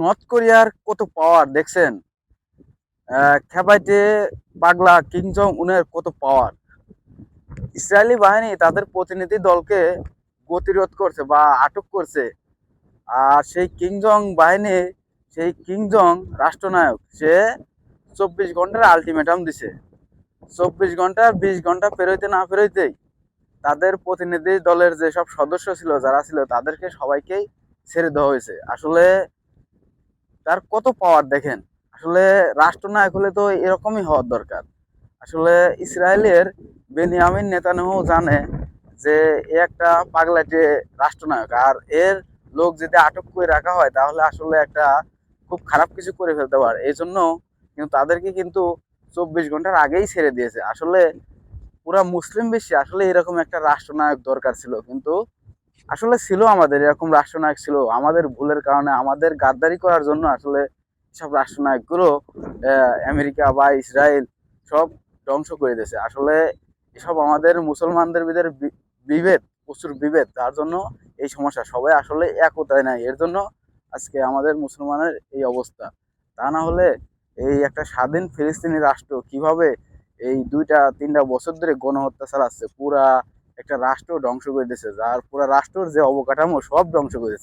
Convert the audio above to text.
North কোরিয়ার কত পাওয়ার দেখছেন? খেপাইতে পাগলা কিং জং উনের কত পাওয়ার ইসরায়েলি বাহিনী তাদের প্রতিনিধি দলকে গতিরোধ করছে বা আটক করছে। আর সেই কিংজং বাহিনী, সেই কিংজং রাষ্ট্রনায়ক, সে চব্বিশ ঘণ্টার আলটিমেটাম দিছে। চব্বিশ ঘণ্টা, বিশ ঘণ্টা পেরোইতে না পেরোইতেই তাদের প্রতিনিধি দলের যেসব সদস্য ছিল, যারা ছিল, তাদেরকে সবাইকেই ছেড়ে দেওয়া হয়েছে। আসলে তার কত পাওয়ার দেখেন? আসলে রাষ্ট্রনায়ক হলে তো এরকমই হওয়ার দরকার। আসলে ইসরায়েলের বেনিয়ামিন নেতানিয়াহু জানে যে এ একটা পাগলাটে রাষ্ট্রনায়ক। আর এর লোক যদি আটক করে রাখা হয়, তাহলে আসলে একটা খুব খারাপ কিছু করে ফেলতে পারে। এই জন্য কিন্তু তাদেরকে কিন্তু চব্বিশ ঘণ্টার আগেই ছেড়ে দিয়েছে। আসলে পুরা মুসলিম বিশ্বে আসলে এরকম একটা রাষ্ট্রনায়ক দরকার ছিল। কিন্তু আসলে ছিল আমাদের, এরকম রাষ্ট্রনায়ক ছিল। আমাদের ভুলের কারণে আমাদের গাদ্দারি করার জন্য আসলে সব রাষ্ট্রনায়কগুলো আমেরিকা বা ইসরায়েল সব ধ্বংস করে দিয়েছে। আসলে এসব আমাদের মুসলমানদের ভিতরে বিভেদ, প্রচুর বিভেদ। তার জন্য এই সমস্যা সবাই আসলে একতায় নাই এর জন্য আজকে আমাদের মুসলমানের এই অবস্থা। তা না হলে এই একটা স্বাধীন ফিলিস্তিনি রাষ্ট্র কীভাবে এই দুইটা, তিনটা বছর ধরে গণহত্যা চালাচ্ছে? পুরা একটা রাষ্ট্র ধ্বংস করে দিয়েছে যার পুরা রাষ্ট্রর যে অবকাঠামো সব ধ্বংস করেছে